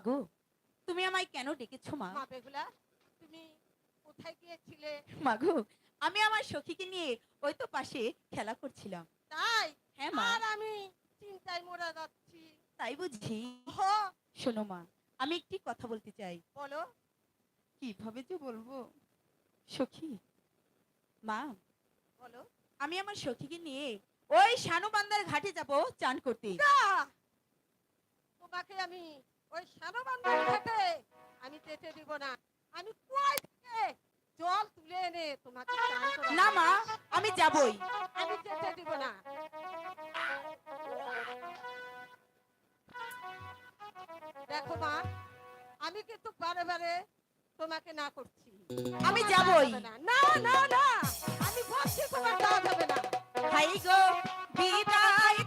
মাগো তুমি আমায় কেন ডেকেছো মা? মা বেহুলা তুমি কোথায় গিয়েছিলে? মাগো আমি আমার সখীকে নিয়ে ওই তো পাশে খেলা করছিলাম। তাই? হ্যাঁ মা। আর আমি চিন্তায় মরা যাচ্ছি। তাই বুঝি। শোনো মা আমি একটি কথা বলতে চাই। বলো। কীভাবে যে বলব? সখী মা বলো। আমি আমার সখীকে নিয়ে ওই শানুবান্দার ঘাটে যাব চান করতে। তোমাকে আমি ওই সানবান্ধার ঘাটে আমি যেতে দিব না। আমি কুয়ায় থেকে জল তুলে এনে তোমাকে না মা আমি যাবই। আমি যেতে দিব না। দেখো মা আমি কিন্তু বারে বারে তোমাকে না করছি। আমি যাবই। না। না না আমি বলছি তোমার যাওয়া যাবে না। হাই গো বিদায়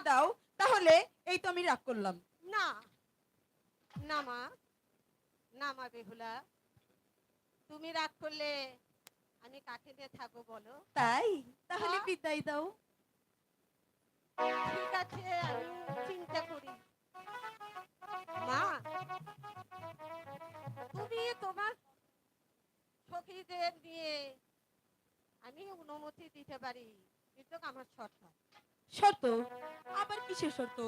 দাও তাহলে এই তো আমি রাগ করলাম। না। না মা। না মা বেহুলা। তুমি রাগ করলে আমি কাকে নিয়ে থাকব বলো। তাই? তাহলে। বিদায় দাও। ঠিক আছে আমি চিন্তা করি। মা তুমি তোমার সখীদের নিয়ে আমি অনুমতি দিতে পারি। কিন্তু আমার শর্ত। শর্ত? কিসের শর্ত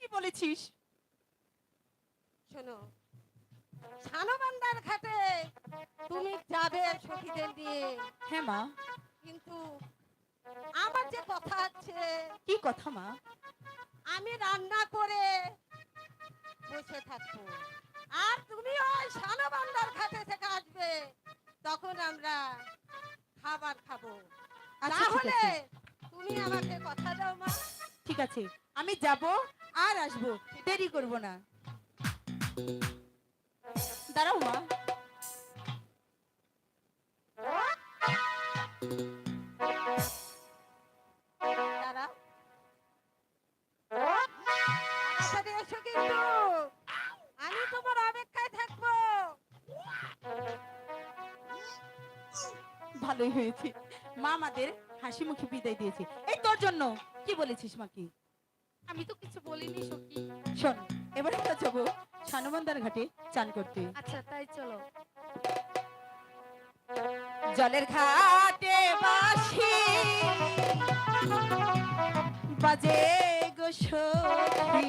কি বলেছিস? শোনো সানবান্দার ঘাটে তুমি যাবে সখীদের নিয়ে। হ্যাঁ মা। কিন্তু আমার যে কথা আছে কি কথা মা? আমি রান্না করে বসে থাকব। আর তুমি ওই সানবান্দার ঘাটে থেকে আসবে তখন আমরা খাবার খাব। আচ্ছা তাহলে তুমি আমাকে কথা দাও মা। ঠিক আছে, আমি যাব আর আসব, দেরি করব না। দাঁড়াও, মা। আমি তোমার অপেক্ষায় থাকব। ভালোই হয়েছে। মা আমাদের হাসি মুখে বিদায় দিয়েছে। জন্য। কি বলেছিস মাকে আমি তো কিছু বলিনি সখী। শোন এবার আমরা যাব সানবন্দার ঘাটে চান করতে। আচ্ছা তাই চলো। জলের ঘাটে বাসি বাজে গো সখী।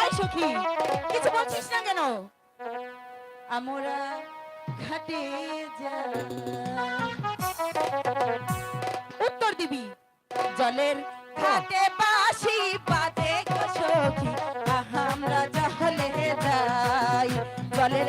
আয় সখী কিছু বলছিস না কেন? আমরা ঘাটে যাই। উত্তর দিবি। জলের হাতে বাসি পাতে সখী আমরা জলে যাই জলের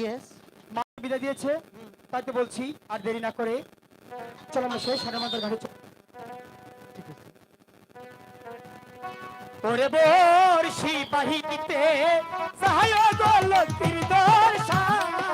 ইয়েস মা বিদায় দিয়েছে। তাই তো বলছি, আর দেরি না করে চলো আমরা শেষ সাড়ে ঘরে ঠিক আছে। ওরে বর্ষি বাহিতে সহায় গোল দর্শন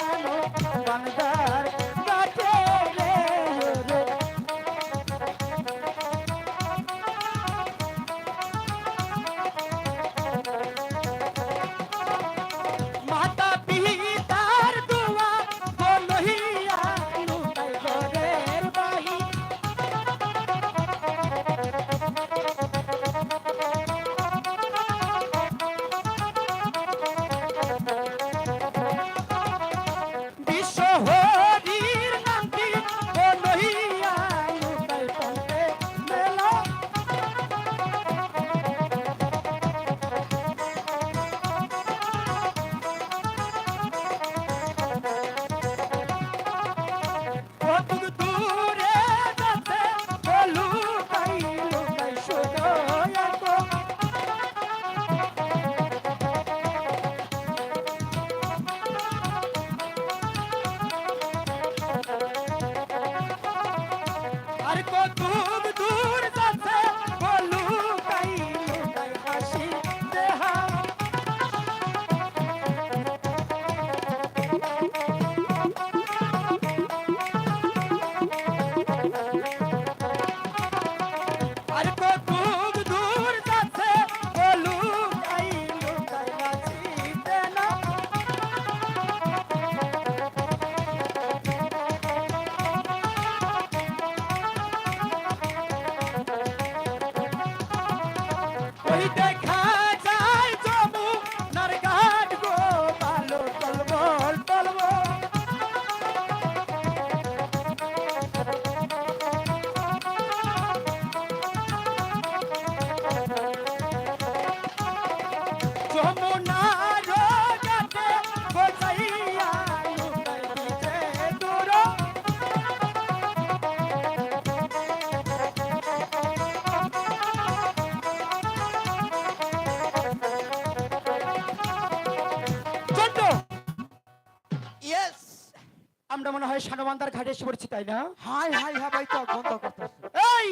আমরা মনে হয় সানবান্দার ঘাটে এসে পড়েছি তাই না? হাই হাই হ্যাঁ ভাই তো গন্ধ করতেছে। এই!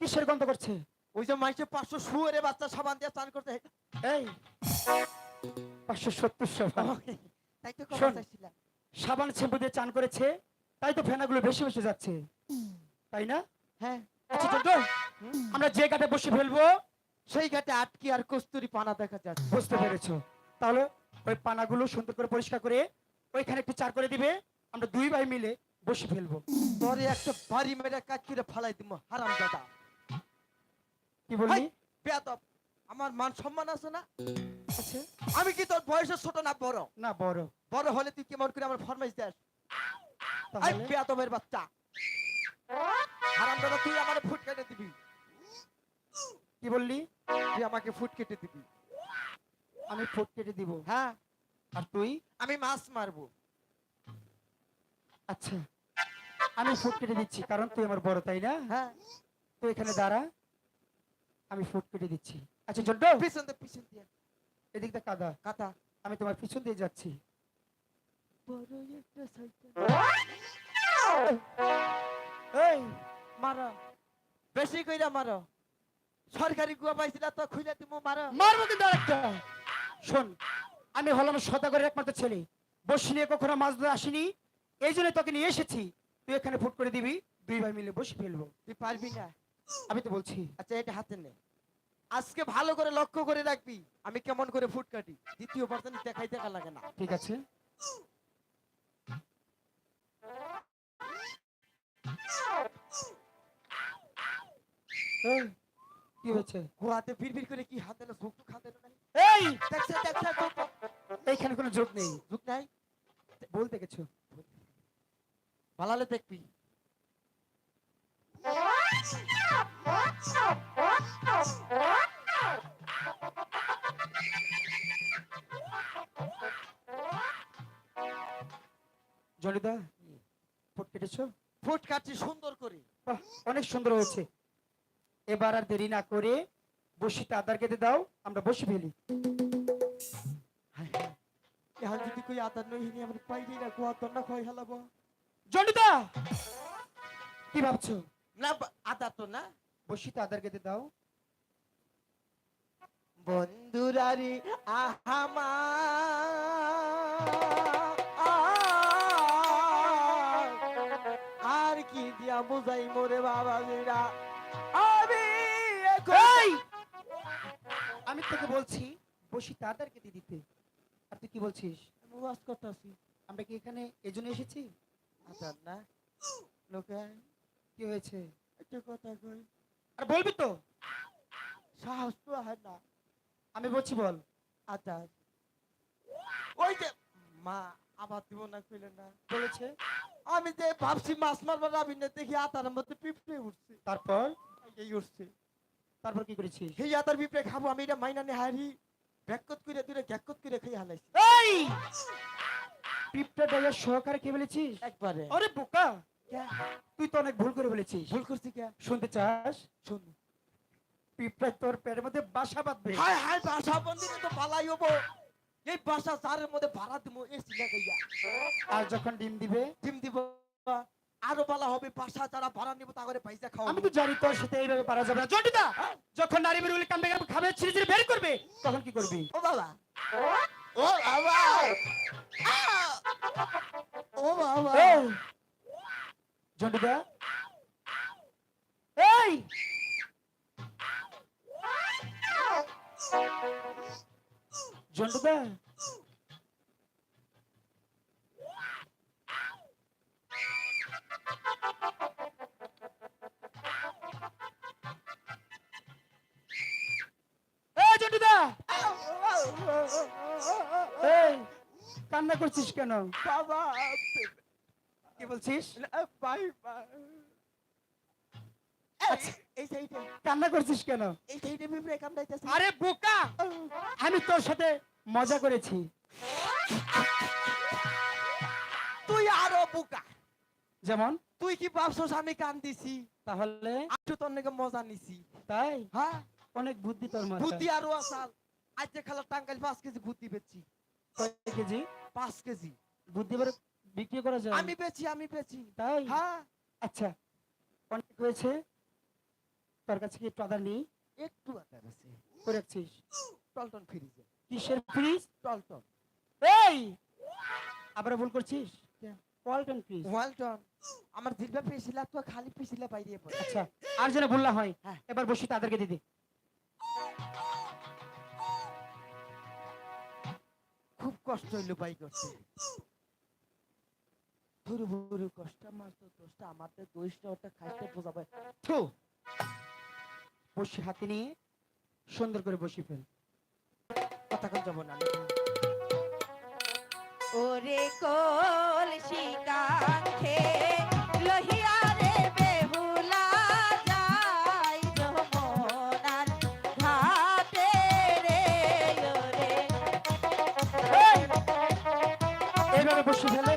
কিসের গন্ধ করছে? ওই যে মাইসে পাঁচশো শুয়ারে বাচ্চা সাবান দিয়ে চান করতে। এই পাঁচশো সত্তর সাবান। তাই তো সাবান শ্যাম্পু দিয়ে চান করেছে তাই তো ফেনাগুলো বেশি বেশি যাচ্ছে। তাই না? হ্যাঁ। আচ্ছা চন্দ্র আমরা যে ঘাটে বসে ফেলব সেই ঘাটে আটকি আর কস্তুরি পানা দেখা যাচ্ছে। বুঝতে পেরেছ। তাহলে ওই পানাগুলো সুন্দর করে পরিষ্কার করে ওইখানে একটু চার করে দিবে আমরা দুই ভাই মিলে বসে ফেলব। তোরে একটা বাড়ি মেরে কাজ করে ফালাই দিব হারাম দাদা কি বললি? বেয়াদব। আমার মান সম্মান আছে না? আচ্ছা আমি কি তোর বয়সের ছোট না বড়? না বড়। বড় হলে তুই কেমন করে আমার ফরমাইশ দেস? আই বেয়াদবের বাচ্চা। হারাম দাদা তুই আমার ফুট কেটে দিবি। কি বললি? তুই আমাকে ফুট কেটে দিবি। আমি ফুট কেটে দিব। হ্যাঁ। আর তুই? আমি মাছ মারবো। আচ্ছা। আমি ফুট কেটে দিচ্ছি কারণ তুই আমার বড় তাই না? হ্যাঁ। তুই এখানে দাঁড়া। আমি ফুট কেটে দিচ্ছি। আচ্ছা জন্ড পিছন দিয়ে পিছন দিয়ে। এদিক দিয়ে কাদা। কাটা আমি তোমার পিছন দিয়ে যাচ্ছি। বড় একটা সাইকেল। এই মারো। বেশি কইরা মারো। সরকারি গুয়া পাইছিলা তো খুঁজে তুমি মারো। মারবো কিন্তু আরেকটা। শোন আমি হলাম সদাগরের একমাত্র ছেলে। বসি নিয়ে কখনো মাছ ধরে আসিনি। এই জন্য তোকে নিয়ে এসেছি। তুই এখানে ফুট করে দিবি। দুই ভাই মিলে বসে ফেলব। তুই পারবি না। আমি তো বলছি। আচ্ছা এটা হাতে নে। আজকে ভালো করে লক্ষ্য করে রাখবি আমি কেমন করে ফুট কাটি। দ্বিতীয় পার্সেন্ট দেখাই দেখা লাগে না। ঠিক আছে। কি হয়েছে গোয়াতে ভিড় করে কি হাতে না ঝুঁক হাতে না এই! দেখছে দেখছে। এইখানে কোনো যোগ নেই। ঝুঁক নাই? বলতে গেছো। ভালালে দেখবি। জনিদা ফুট কেটেছো? ফুট কাটছি সুন্দর করে। অনেক সুন্দর হয়েছে। এবার আর দেরি না করে বসিতে আদার কেটে দাও আমরা বসে ফেলি। এখন যদি কই আদার নই হিনি আমার পাইলি না গোয়া তোর না খয় হেলাবো। জনিদা কি ভাবছ? না বা- আদা তো না। বসিতে আদার কেটে দাও। বন্ধুরারি আহামা। আর কি দিয়া বুঝাই মোরে বাবা মেরা আমি আমি তোকে বলছি বসি আদার কেটে দিতে। আর তুই কি বলছিস? আমি ওয়াজ করতেছি। আমরা কি এখানে এজন্য এসেছি? আদার না। লোকে কি হয়েছে? একটা কথা কই। আর বলবি তো। সাহস তো হয় না। আমি বলছি বল। আদার ওই যে মা আবার দিব না কইলে না। বলেছে আমি যে ভাবছি মাছ মারবার যাবি না দেখি আতার মধ্যে পিঁপড়ে উঠছে। তারপর? এই উঠছে। তারপর কি করেছিস? সেই আতার পিঁপড়ে খাব আমি এটা মাইনা নে হারি ব্যাকত করে দূরে গ্যাকত করে খেয়ে হালাইছি। এই! পিপটা ডলার সহকারে কে বলেছিস একবারে। আরে বোকা! তুই তো অনেক ভুল করে বলেছিস ভুল করছি কে? শুনতে চাস? শুন। পিঁপড়া তোর পেটের মধ্যে বাসা বাঁধবে। হায় হায় বাসা বন্দিরে তো পালাই হব। এই বাসা জারের মধ্যে ভাড়া দিব এসি লাগাইয়া আর যখন ডিম দিবে? ডিম দিব আরও বলা হবে বাসা যারা ভাড়া নিব তা করে পয়সা খাওয়া আমি তো জানি তোর সাথে এইভাবে পারা যাবে না। জটিদা যখন নারী বেরুলে কামবে কামবে খাবে ছিঁড়ে ছিঁড়ে বের করবে তখন কি করবি? ও বাবা। ও বাবা! ও বাবা। জটিদা এই! জন্ডুদা কান্না করছিস কেন? বাবা কি বলছিস? Bye bye. এই সাইডে কান্না করছিস কেন? এই সাইডে পিঁপড়ে কামড়াইতেছে। আরে বোকা! আমি তোর সাথে মজা করেছি। তুই আরও বোকা। যেমন? তুই কি ভাবছস আমি কান দিছি তাহলে একটু তোর নাকি মজা নিছি। তাই? হ্যাঁ। অনেক বুদ্ধি তোর মাথায়। বুদ্ধি আরও আসাল। আজকে খালা টাঙ্গাইল পাঁচ কেজি বুদ্ধি বেচছি। কয় কেজি? পাঁচ কেজি। বুদ্ধি করে বিক্রি করা যায়। আমি বেচি আমি বেচি। তাই? হ্যাঁ। আচ্ছা। অনেক হয়েছে। তোর কাছে কি একটু নেই? একটু আটা আছে। করে রাখছিস টলটন ফ্রিজে। কিসের ফ্রিজ? টলটন এই! আবার ভুল করছিস? ওয়ালটন ফ্রিজ। ওয়ালটন। আমার জিলবা পেছিলা তো খালি পেছিলা বাইরে পড়ে। আচ্ছা আর যেন ভুল না হয় হ্যাঁ। এবার বসি তাদেরকে দিদি। খুব কষ্ট হইল বাই করতে। ধরু ভরু কষ্ট আমার তো দোষটা আমাদের দোষটা ওটা খাইতে বোঝাবে। থু! বসি হাতে নিয়ে সুন্দর করে বসি ফেল। কথা যাব না। ওরে কোল শিকাঙ্ক্ষে লহিয়া রে বেহুলা যাই যমুনার ঘাটে রে ওরে। এইভাবে বসি ফেলে।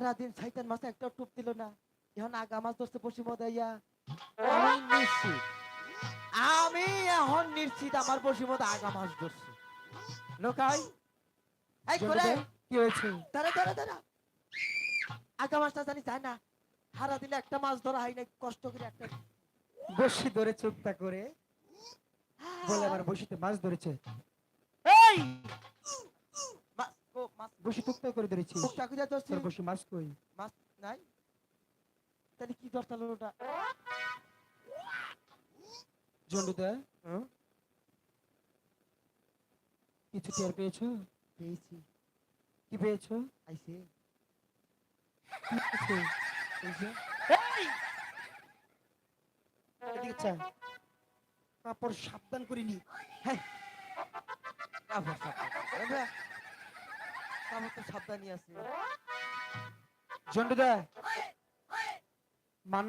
সারা দিন শয়তান মাছ একটা টুপ দিল না। এখন আগা মাছ বসি মদাইয়া। আমি নিশ্চিত। আমি এখন নিশ্চিত আমার মতো আগা মাছ ধরছে। লোকাই এই করে কি হয়েছে? দাঁড়া দাঁড়া দাঁড়া। আগা মাছটা জানি যায় না। হারা দিলে একটা মাছ ধরা হয় না কষ্ট করে একটা। বসি ধরে চুপটা করে। বলে আমার বসিতে মাছ ধরেছে। এই! বসি টুকটা করে ধরেছি। মুখটা খুঁজে ধরছি বসি মাছ কই মাছ নাই? তাহলে কি ধরতালো ওটা? জন্ডুদা হুম? কিছু টের পেয়েছ? পেয়েছি। কি পেয়েছ? আইসে। যে কাপড় সাবধান করিনি কাপড় আমি তো সাবধানে আছি। জন্ডুদা মানে